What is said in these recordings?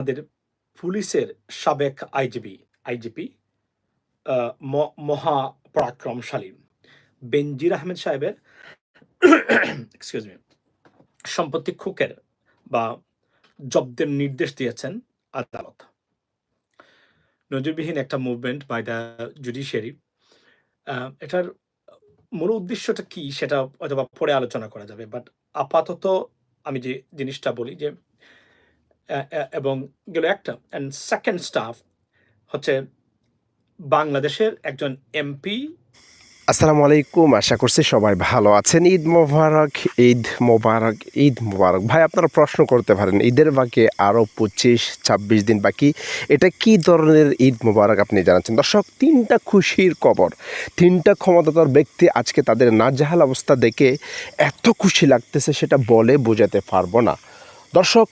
আমাদের পুলিশের সাবেক আইজিপি আইজিপি মহাপরাক্রমশালী বেনজির আহমেদ সাহেবের এক্সকিউজ মি সম্পত্তি খুকের বা জব্দের নির্দেশ দিয়েছেন আদালত। নজিরবিহীন একটা মুভমেন্ট বাই দ্য জুডিশিয়ারি এটার মূল উদ্দেশ্যটা কি সেটা অথবা পরে আলোচনা করা যাবে বাট আপাতত আমি যে জিনিসটা বলি যে এবং গেল একটা। অ্যান্ড সেকেন্ড স্টাফ হচ্ছে বাংলাদেশের একজন এমপি আসসালামু আলাইকুম, আশা করছি সবাই ভালো আছেন। ঈদ মোবারক ঈদ মোবারক ঈদ মোবারক। ভাই, আপনারা প্রশ্ন করতে পারেন, ঈদের বাকি আরও পঁচিশ, ছাব্বিশ দিন বাকি, এটা কি ধরনের ঈদ মোবারক আপনি জানাচ্ছেন? দর্শক, তিনটা খুশির কবর, তিনটা ক্ষমতাধর ব্যক্তি আজকে তাদের নাজেহাল অবস্থা দেখে এত খুশি লাগতেছে, সেটা বলে বোঝাতে পারব না। দর্শক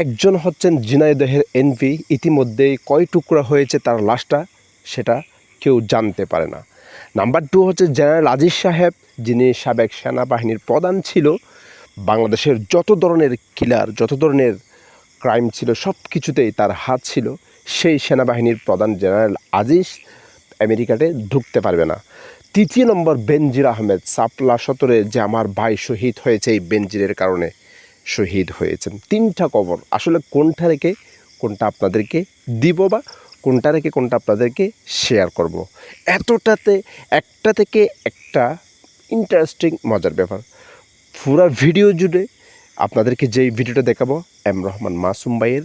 একজন হচ্ছেন জিনাইদহের এনপি ইতিমধ্যেই কয় টুকরা হয়েছে তার লাশটা সেটা কেউ জানতে পারে না। নাম্বার টু হচ্ছে জেনারেল আজিজ সাহেব, যিনি সাবেক সেনাবাহিনীর প্রধান ছিল, বাংলাদেশের যত ধরনের কিলার, যত ধরনের ক্রাইম ছিল সব কিছুতেই তার হাত ছিল। সেই সেনাবাহিনীর প্রধান জেনারেল আজিজ আমেরিকাতে ঢুকতে পারবে না। তৃতীয় নম্বর বেনজির আহমেদ, সাপলা সতরে যে আমার ভাই শহীদ হয়েছে এই বেনজিরের কারণে। শহীদ হয়েছেন। তিনটা কবর। আসলে কোনটা রেখে কোনটা আপনাদেরকে দিব বা কোনটা রেখে কোনটা আপনাদেরকে শেয়ার করব। এতটাতে, একটা থেকে একটা ইন্টারেস্টিং মজার ব্যাপার। পুরা ভিডিও জুড়ে আপনাদেরকে যেই ভিডিওটা দেখাবো এম রহমান মাসুম ভাইয়ের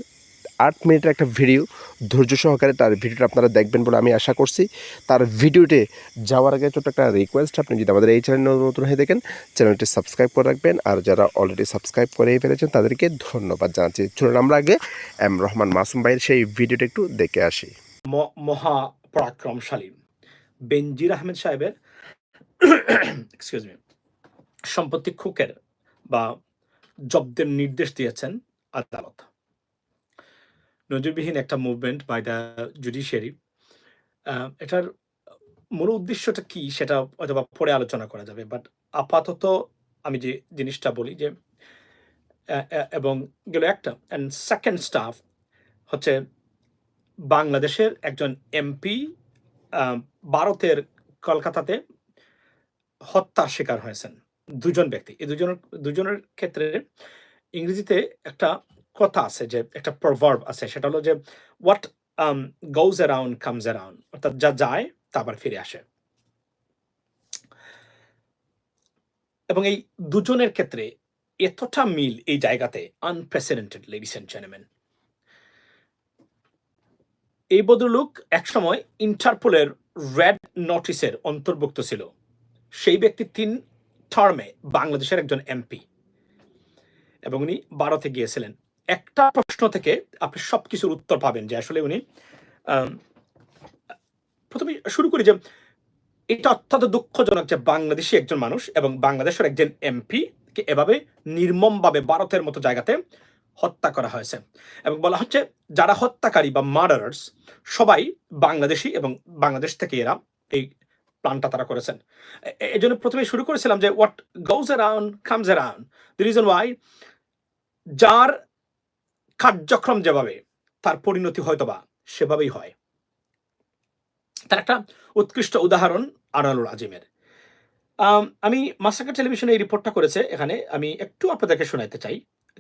আট মিনিটের একটা ভিডিও ধৈর্য সহকারে তার ভিডিওটা আপনারা দেখবেন বলে আমি আশা করছি। তার ভিডিওতে যাওয়ার আগে ছোট্ট একটা রিকোয়েস্ট আপনি যদি আমাদের এই চ্যানেল নতুন হয়ে দেখেন চ্যানেলটি সাবস্ক্রাইব করে রাখবেন। আর যারা অলরেডি সাবস্ক্রাইব করেই ফেলেছেন, তাদেরকে ধন্যবাদ জানাচ্ছি। চলুন আমরা আগে এম রহমান মাসুম ভাইয়ের সেই ভিডিওটা একটু দেখে আসি। ম- মহাপরাক্রমশালী বেনজির আহমেদ সাহেবের এক্সকিউজ মি সম্পত্তি খুকের বা জব্দের নির্দেশ দিয়েছেন আদালত। নজিরবিহীন একটা মুভমেন্ট বাই দ্য জুডিশিয়ারি এটার মূল উদ্দেশ্যটা কি সেটা অথবা পরে আলোচনা করা যাবে বাট আপাতত আমি যে জিনিসটা বলি যে এবং গেল একটা অ্যান্ড সেকেন্ড স্টাফ হচ্ছে বাংলাদেশের একজন এমপি ভারতের কলকাতাতে হত্যার শিকার হয়েছেন। দুজন ব্যক্তি, এই দুজনের দুজনের ক্ষেত্রে ইংরেজিতে একটা কথা আছে যে, একটা প্রভার্ব আছে, সেটা হলো যে what goes around comes around অর্থাৎ যা যায়, তা আবার ফিরে আসে। এবং এই দুজনের ক্ষেত্রে এতটা মিল এই জায়গাতে আনপ্রেসিডেন্টেড লেডিস অ্যান্ড জেন্টলম্যান এই ভদ্রলোক একসময় ইন্টারপোলের রেড নোটিসের অন্তর্ভুক্ত ছিল। সেই ব্যক্তি তিন টার্মে বাংলাদেশের একজন এমপি। এবং উনি ভারতে গিয়েছিলেন। একটা প্রশ্ন থেকে আপনি সব কিছুর উত্তর পাবেন যে আসলে উনি প্রথমে শুরু করি যে এটা অত্যন্ত দুঃখজনক যে বাংলাদেশি একজন মানুষ এবং বাংলাদেশের একজন এমপি কে এভাবে নির্মমভাবে ভারতের মতো জায়গাতে হত্যা করা হয়েছে। এবং বলা হচ্ছে যারা হত্যাকারী বা মার্ডারার্স সবাই বাংলাদেশি এবং বাংলাদেশ থেকে এরা এই প্ল্যানটা তারা করেছেন। এই জন্য প্রথমে শুরু করেছিলাম যে what goes around comes around the reason why যার কার্যক্রম যেভাবে তার পরিণতি হয়তোবা সেভাবেই হয়। তার একটা উৎকৃষ্ট উদাহরণ আনালুল আজিমের। আম, মাসাকা টেলিভিশনে এই রিপোর্টটা করেছে এখানে আমি একটু আপনাদেরকে শোনাতে চাই।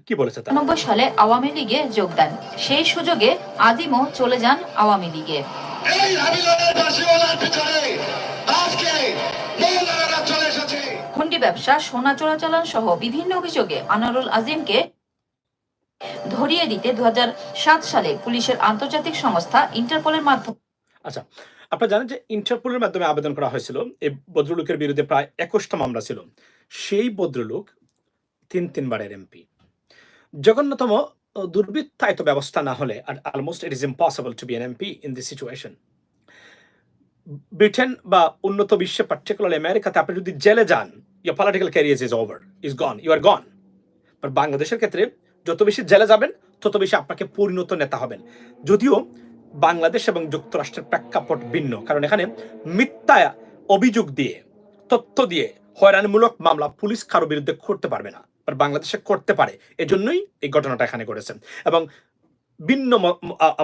কি বলেছে তারা? সালে আওয়ামী লীগে যোগ দেন। সেই সুযোগে আদিমও চলে যান আওয়ামী লীগে। হুন্ডি ব্যবসা সোনা চোরাচালান সহ বিভিন্ন অভিযোগে আনারুল আজিমকে ধরিয়ে দিতে দু হাজার সাত সালে পুলিশের আন্তর্জাতিক সংস্থা ইন্টারপোলের মাধ্যমে আচ্ছা আপনারা জানেন যে ইন্টারপোলের মাধ্যমে আবেদন করা হয়েছিল। এই ভদ্রলোকের বিরুদ্ধে প্রায় একুশটা মামলা ছিল। সেই ভদ্রলোক তিন তিনবারের এমপি। জঘন্যতম দুর্বৃত্তায়িত ব্যবস্থা না হলে আর almost it is impossible to be an MP in this situation Britain বা উন্নত বিশ্বে পার্টিকুলার আমেরিকাতে আপনি যদি জেলে যান your political career is over is gone you are gone বাংলাদেশের ক্ষেত্রে যত বেশি জেলে যাবেন, তত বেশি আপনাকে পরিণত নেতা হবেন। যদিও বাংলাদেশ এবং যুক্তরাষ্ট্রের প্রেক্ষাপট ভিন্ন, কারণ এখানে মিথ্যা অভিযোগ দিয়ে, তথ্য দিয়ে হয়রানিমূলক মামলা পুলিশ কারও বিরুদ্ধে করতে পারবে না, আর বাংলাদেশে করতে পারে। এজন্যই এই ঘটনাটা এখানে ঘটেছে। এবং ভিন্ন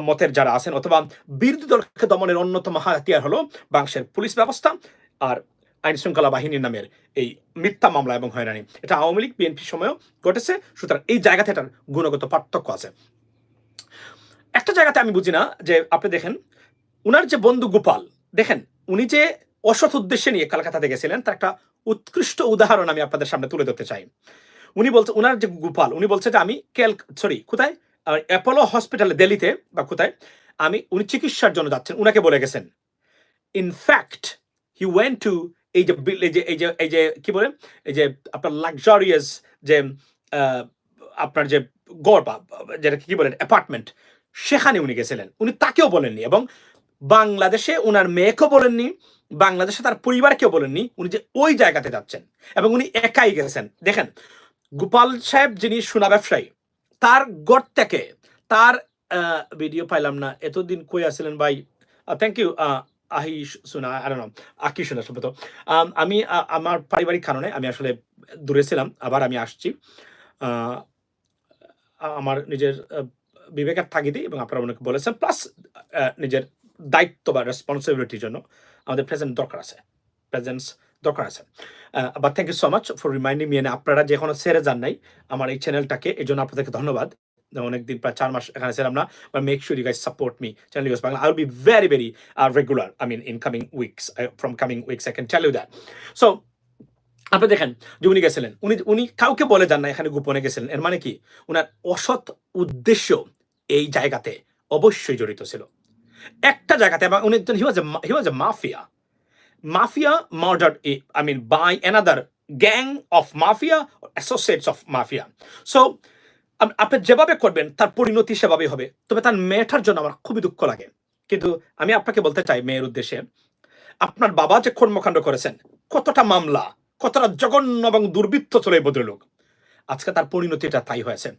মতের যারা আছেন অথবা বিরোধী দলকে দমনের অন্যতম হাতিয়ার হলো বাংলাদেশের পুলিশ ব্যবস্থা, আর আইন শৃঙ্খলা বাহিনীর নামের এই মিথ্যা মামলা এবং হয়রানি। এটা আওয়ামী লীগ বিএনপির সময়ও ঘটেছে, সুতরাং এই জায়গাতে এটার গুণগত পার্থক্য আছে। একটা জায়গাতে আমি বুঝি না যে আপনি দেখেন, উনার যে বন্ধু গোপাল, দেখেন, উনি যে অসৎ উদ্দেশ্যে নিয়ে কলকাতাতে গেছিলেন, তার একটা উৎকৃষ্ট উদাহরণ আমি আপনাদের সামনে তুলে ধরতে চাই। উনি বলছে, উনার যে গোপাল, উনি বলছে যে, আমি কেল সরি, কোথায়? অ্যাপোলো হসপিটালে, দিল্লিতে, বা কোথায়? আমি, উনি চিকিৎসার জন্য যাচ্ছেন, উনাকে বলে গেছেন। ইনফ্যাক্ট হি ওয়েন টু এই যে এই যে এই যে এই যে, কি বলে? এই যে আপনার লাক্সারিয়াস যে আপনার যে গড় বা যেটা কি বলেন অ্যাপার্টমেন্ট সেখানে উনি গেছিলেন। উনি তাকেও বলেননি এবং বাংলাদেশে ওনার মেয়েকেও বলেননি, বাংলাদেশে তার পরিবারকেও বলেননি, উনি যে ওই জায়গাতে যাচ্ছেন এবং উনি একাই গেছেন। দেখেন, গোপাল সাহেব যিনি সোনা ব্যবসায়ী, তার গড় থেকে তার ভিডিও পাইলাম না। এতদিন কই আসছিলেন ভাই? থ্যাংক ইউ আহি সোনা আর আকি সোনা সম্ভবত আমি আমার পারিবারিক কারণে আমি আসলে দূরে ছিলাম, আবার আমি আসছি। আমার নিজের বিবেকের তাগিদে এবং আপনারা অনেকে বলেছেন প্লাস নিজের দায়িত্ব বা রেসপন্সিবিলিটির জন্য আমাদের প্রেজেন্ট দরকার আছে। প্রেজেন্স দরকার আছে। বা thank you so much for reminding me আপনারা যে এখনও ছেড়ে যান নাই, আমার এই চ্যানেলটাকে এই জন্য আপনাদেরকে ধন্যবাদ। অনেকদিন প্রায় চার মাস এখানে ছিলাম না but make sure you guys support me channel use Bangla I will be very very regular I mean in coming weeks from coming weeks I can tell you that so আপনি দেখেন, যে উনি গেছিলেন, উনি উনি কাউকে বলে যান না, এখানে গোপনে গেছিলেন। এর মানে কি? উনার অসৎ উদ্দেশ্য এই জায়গাতে অবশ্যই জড়িত ছিল। একটা জায়গাতে, এবং উনি একজন he was he was a mafia mafia murder I mean by another gang of mafia associates of mafia so আপনি যেভাবে করবেন, তার পরিণতি সেভাবেই হবে। তবে তার মেয়েটার জন্য আমার খুবই দুঃখ লাগে। কিন্তু আমি আপনাকে বলতে চাই মেয়ের উদ্দেশ্যে, আপনার বাবা যে কর্মকাণ্ড করেছেন, কতটা মামলা, কতটা জঘন্য এবং দুর্বৃত্ত চলে ভদ্রলোক আজকে তার পরিণতিটা তাই হয়েছে।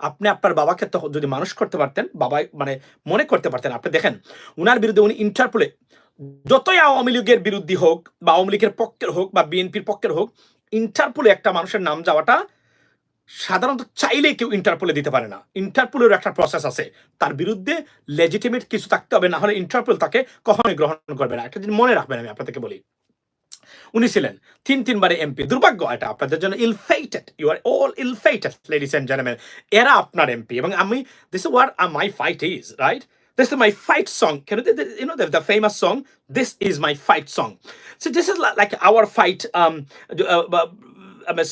আপনি আপনার বাবাকে তো যদি মানুষ করতে পারতেন বাবা মানে মনে করতে পারতেন, আপনি দেখেন, উনার বিরুদ্ধে উনি ইন্টারপোলে, যতই আওয়ামী লীগের বিরুদ্ধে হোক বা আওয়ামী লীগের পক্ষের হোক বা বিএনপির পক্ষের হোক, ইন্টারপোলে একটা মানুষের নাম যাওয়াটা সাধারণত চাইলে কেউ ইন্টারপোলে দিতে পারে না ইন্টারপোলের একটা প্রসেস আছে তার বিরুদ্ধে লেজিটিমেট কিছু থাকতে হবে না হলে ইন্টারপোল তাকে কখনোই গ্রহণ করবে না একটা জিনিস মনে রাখবেন আমি আপনাদেরকে বলি উনি ছিলেন তিন তিনবারে এমপি দুর্ভাগ্য এটা আপনাদের জন্য ill fated you are all ill fated ladies and gentleman এরা আপনার এমপি এবং আমি this war R my fight is right This is my fight song. Can you, you know the, the famous song? This is my fight song. So this is li- like our fight. Um, uh, I mean,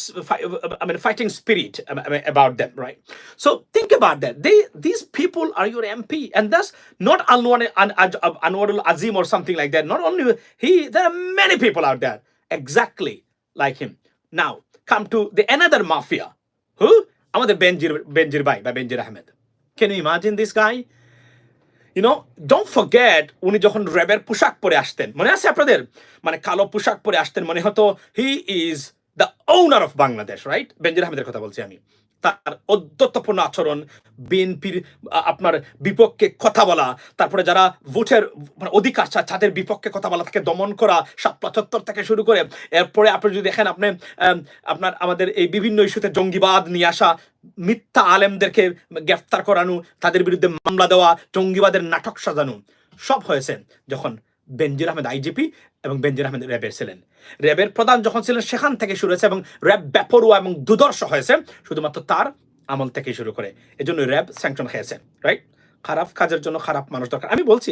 I mean, fighting spirit um, about them, right? So think about that. They, these people are your MP, and that's not Anwar, An- An- Anwarul Azim or something like that. Not only he, there are many people out there exactly like him. Now come to the another mafia. Who? আমাদের বেনজির বেনজির ভাই বা Benazir Ahmed Can you imagine this guy? You know don't forget উনি যখন র্যাবের পোশাক পরে আসতেন মনে আছে আপনাদের মানে কালো পোশাক পরে আসতেন মনে হতো he is the owner of Bangladesh right Benazir আহমেদের কথা বলছি আমি। তার অদ্যত্বপূর্ণ আচরণ, বিএনপির আপনার বিপক্ষে কথা বলা, তারপরে যারা ভোটের মানে অধিকার তাদের বিপক্ষে কথা বলা, তাকে দমন করা, সাত পঁচাত্তর থেকে শুরু করে, এরপরে আপনি যদি দেখেন আপনি আপনার আমাদের এই বিভিন্ন ইস্যুতে জঙ্গিবাদ নিয়ে আসা, মিথ্যা আলেমদেরকে গ্রেফতার করানো, তাদের বিরুদ্ধে মামলা দেওয়া, জঙ্গিবাদের নাটক সাজানো, সব হয়েছে যখন বেনজির আহমেদ আইজিপি এবং বেনজির আহমেদ র্যাবের ছিলেন। র্যাবের প্রধান যখন ছিলেন, সেখান থেকে শুরু হয়েছে এবং র্যাব ব্যাপরুয়া এবং দুদর্শ হয়েছে, শুধুমাত্র তার আমল থেকে শুরু করে। এজন্য র্যাব স্যাংশন খেয়েছে রাইট খারাপ কাজের জন্য খারাপ মানুষ দরকার। আমি বলছি